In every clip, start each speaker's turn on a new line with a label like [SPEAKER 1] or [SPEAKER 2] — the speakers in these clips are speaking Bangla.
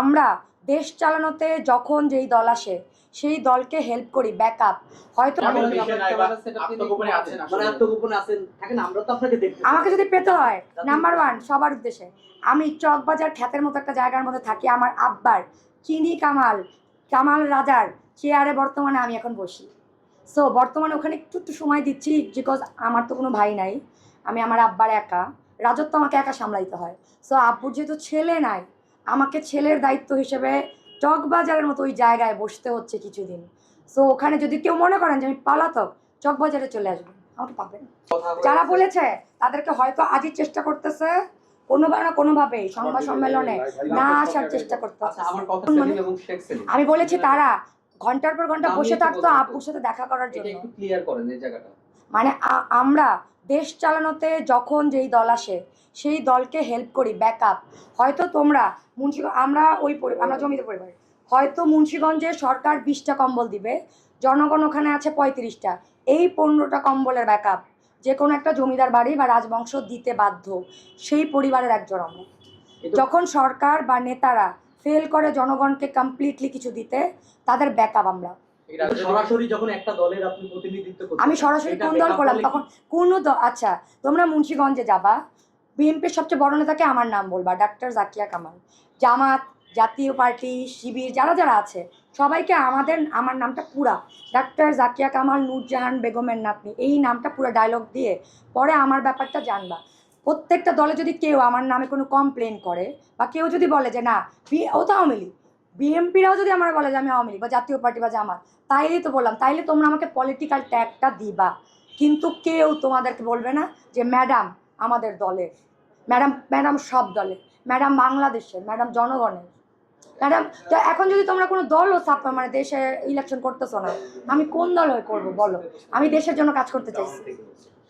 [SPEAKER 1] আমরা দেশ চালানোতে যখন যেই দল আসে সেই দলকে হেল্প করি ব্যাক আপ হয়তো
[SPEAKER 2] মানে
[SPEAKER 3] আসলে।
[SPEAKER 2] আত্মগোপনে আছেন থাকেন আমরা তো আপনাকে দেখতে
[SPEAKER 1] আমাকে যদি পেতে হয় নাম্বার ওয়ান সবার উদ্দেশ্যে। আমি চকবাজার খ্যাতের মতো একটা জায়গার মধ্যে থাকি আমার আব্বার চিনি কামাল কামাল রাজার চেয়ারে বর্তমানে আমি এখন বসি। সো বর্তমানে ওখানে একটু একটু সময় দিচ্ছি বিকজ আমার তো কোনো ভাই নাই আমি আমার আব্বার একা। রাজত্ব আমাকে একা সামলাইতে হয়। সো আব্বুর যেহেতু ছেলে নাই আমাকে ছেলের দায়িত্ব হিসেবে চকবাজারের মতো ওই জায়গায় বসতে হচ্ছে কিছুদিন। সো ওখানে যদি কেউ মনে করেন যে আমি পালাতক চকবাজারে চলে আসবেন। আমাকে পাবেন। যারা বলেছে তাদেরকে হয়তো আজই চেষ্টা করতেছে কোনো না কোনোভাবেই সংবাদ সম্মেলনে না আসার চেষ্টা
[SPEAKER 3] করতে
[SPEAKER 1] মানে- আমি বলেছি তারা ঘণ্টার পর
[SPEAKER 3] ঘণ্টা
[SPEAKER 1] বসে থাকতো। আপুর সাথে দেখা করার জন্য।
[SPEAKER 3] ক্লিয়ার করেন এই জায়গাটা।
[SPEAKER 1] মানে আমরা দেশ চালানোতে যখন যেই দল আসে সেই দলকে হেল্প করি ব্যাক আপ হয়তো তোমরা মুন্সি আমরা ওই আমরা জমিতে পরিবার। হয়তো মুন্সিগঞ্জে সরকার বিশটা কম্বল দিবে জনগণ ওখানে আছে পঁয়ত্রিশটা। এই পনেরোটা কম্বলের ব্যাক আপ যে কোনো একটা জমিদার বাড়ি বা রাজবংশ দিতে বাধ্য সেই পরিবারের একজন
[SPEAKER 2] কিন্তু-
[SPEAKER 1] যখন সরকার বা নেতারা ফেল করে জনগণকে কমপ্লিটলি কিছু দিতে তাদের ব্যাক আপ আমরা।
[SPEAKER 2] সরাসরি যখন একটা দলের আপনি প্রতিনিধিত্ব
[SPEAKER 1] আমি সরাসরি কোন দল করলাম? তখন কোন আচ্ছা তোমরা মুন্সিগঞ্জে যাবা। বিএনপির সবচেয়ে বড় নেতাকে আমার নাম বলবা ডাক্তার জাকিয়া কামাল। জামাত জাতীয় পার্টি শিবির যারা যারা আছে সবাইকে আমাদের আমার নামটা পুরা। ডাক্তার জাকিয়া কামাল নূরজাহান বেগমের নাতনি এই নামটা পুরো ডায়লগ দিয়ে পরে আমার ব্যাপারটা জানবা। প্রত্যেকটা দলে যদি কেউ আমার নামে কোনো কমপ্লেন করে বা কেউ যদি বলে যে না বি- ও তো আওয়ামী বিএমপিরাও যদি আমার বলে যে আমি আওয়ামী লীগ বা জাতীয় পার্টি বা জামাত তাইলেই তো বললাম, তাইলে তোমরা আমাকে পলিটিক্যাল ট্যাগটা দিবা। কিন্তু কেউ তোমাদেরকে বলবে না যে ম্যাডাম আমাদের দলের ম্যাডাম ম্যাডাম সব দলের ম্যাডাম বাংলাদেশের ম্যাডাম জনগণের ম্যাডাম তো এখন যদি তোমরা কোনো দলও সাপ মানে দেশে ইলেকশন করতেছো না, আমি কোন দল হয়ে করব বলো? আমি দেশের জন্য কাজ করতে চাইছি।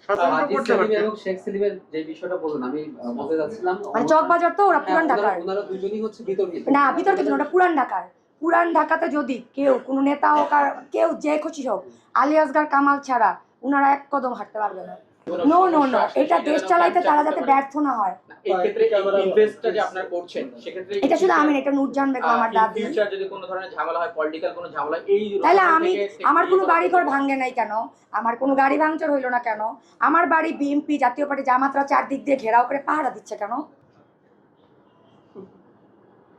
[SPEAKER 3] এবং শেখ সেলিমের যে বিষয়টা বললেন আমি বলতে যাচ্ছিলাম
[SPEAKER 1] মানে চকবাজার তো ওরা
[SPEAKER 3] হ্যাঁ,
[SPEAKER 1] পুরান ঢাকার।
[SPEAKER 3] ওনারা দুজনই হচ্ছে বিতর্কিত।
[SPEAKER 1] না বিতর্কিত ওটা পুরান ঢাকার। পুরান ঢাকাতে যদি কেউ কোনো নেতা হোক আর কেউ যে খুশি হোক আলিয়াসগার আসগার কামাল ছাড়া ওনারা এক কদম হাঁটতে পারবে না। নো নো নো এটা দেশ চালাইতে তারা যাতে ব্যর্থ না হয়।
[SPEAKER 3] এই ক্ষেত্রে ইনভেস্টটা যে আপনারা করছেন সেক্ষেত্রে
[SPEAKER 1] এটা শুধু আমি এটা নূরজাহান বেগম আমার দাদি
[SPEAKER 3] ফিউচার যদি কোনো ধরনের ঝামেলা হয় পলিটিক্যাল কোনো ঝামেলা এই
[SPEAKER 1] তাহলে আমি আমার কোনো বাড়ি ঘর ভাঙে নাই কেন? আমার কোনো গাড়ি ভাঙচুর হইল না কেন? আমার বাড়ি বিএনপি জাতীয় পার্টি জামাতরা চারদিক দিয়ে ঘেরাও করে পাহারা দিচ্ছে কেন?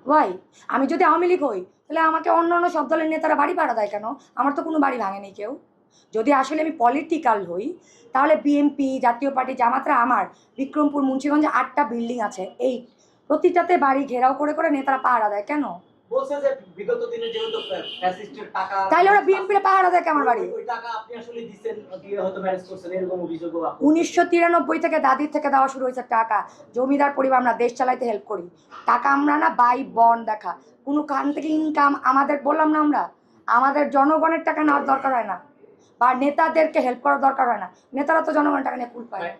[SPEAKER 1] ওয়াই আমি যদি আওয়ামী লীগ হই তাহলে আমাকে অন্য অন্য সব দলের নেতারা বাড়ি পাহারা দেয় কেন? আমার তো কোনো বাড়ি ভাঙে নেই কেউ। যদি আসলে আমি পলিটিক্যাল হই তাহলে বিএনপি জাতীয় পার্টি জামাতরা আমার বিক্রমপুর মুন্সিগঞ্জে আটটা বিল্ডিং আছে এই প্রতিটাতে বাড়ি ঘেরাও করে করে নেতারা পাহারা দেয় কেন? তাইলে ওরা পাহারা দেয় আমার বাড়ি? উনিশশো তিরানব্বই থেকে দাদির থেকে দেওয়া শুরু হয়েছে টাকা জমিদার পরিবার আমরা দেশ চালাইতে হেল্প করি। টাকা আমরা না বাই বন দেখা কোনো কান থেকে ইনকাম আমাদের বললাম না আমরা আমাদের জনগণের টাকা নেওয়ার দরকার হয় না। বা নেতাদেরকে হেল্প করার দরকার হয় না। নেতারা তো জনগণের টাকা নিয়ে কুল পায়।
[SPEAKER 3] মানে